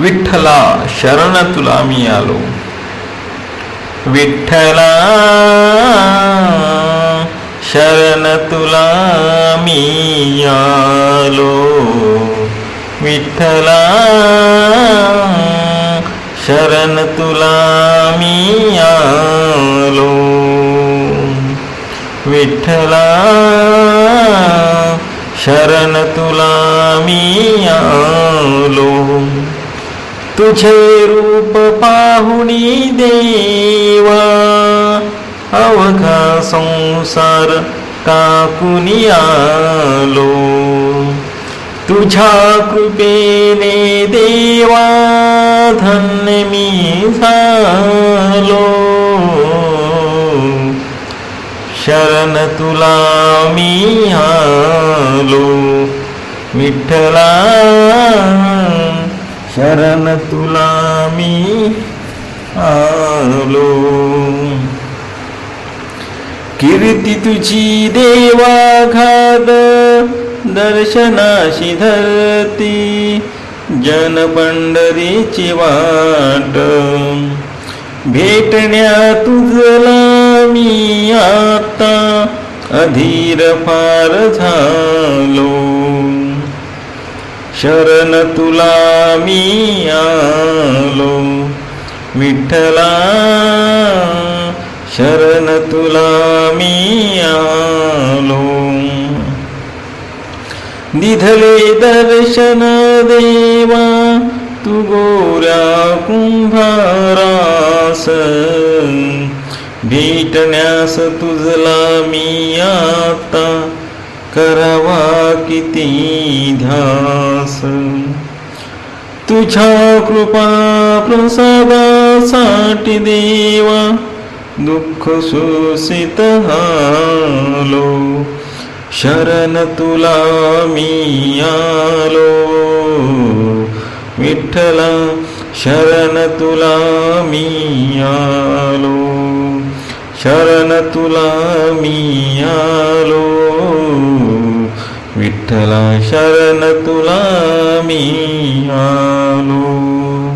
विठ्ठला शरण तुला मी आलो. विठ्ठला शरण तुला मी आलो. विठ्ठला शरण तुला मी आलो. विठ्ठला शरण तुला मी आलो. तुझे रूप पाहुणी देवा. अवघा संसार टाकुनी आलो. तुझ्या कृपेने देवा धन्य मी झालो. शरण तुला मी आलो. विठ्ठला शरण तुला मी आलो. कीर्ती तुझी देवा दर्शनाशी धरती जन पंढरीची वाट. भेटण्या तुझला मी आता अधीर फार झालो. शरण तुला मी आलो. विठ्ठला शरण तुला मी आलो. निधले दर्शन देवा तू गोऱ्या कुंभारास भेटण्यास तुझला मी आता करावा किती ध्यान. तुझ्या कृपा प्रसादासाठी देवा दुःख शोषित हालो. शरण तुला मी आलो. विठ्ठला शरण तुला मी आलो. शरण तुला मी विठ्ठला शरण तुला मी आलो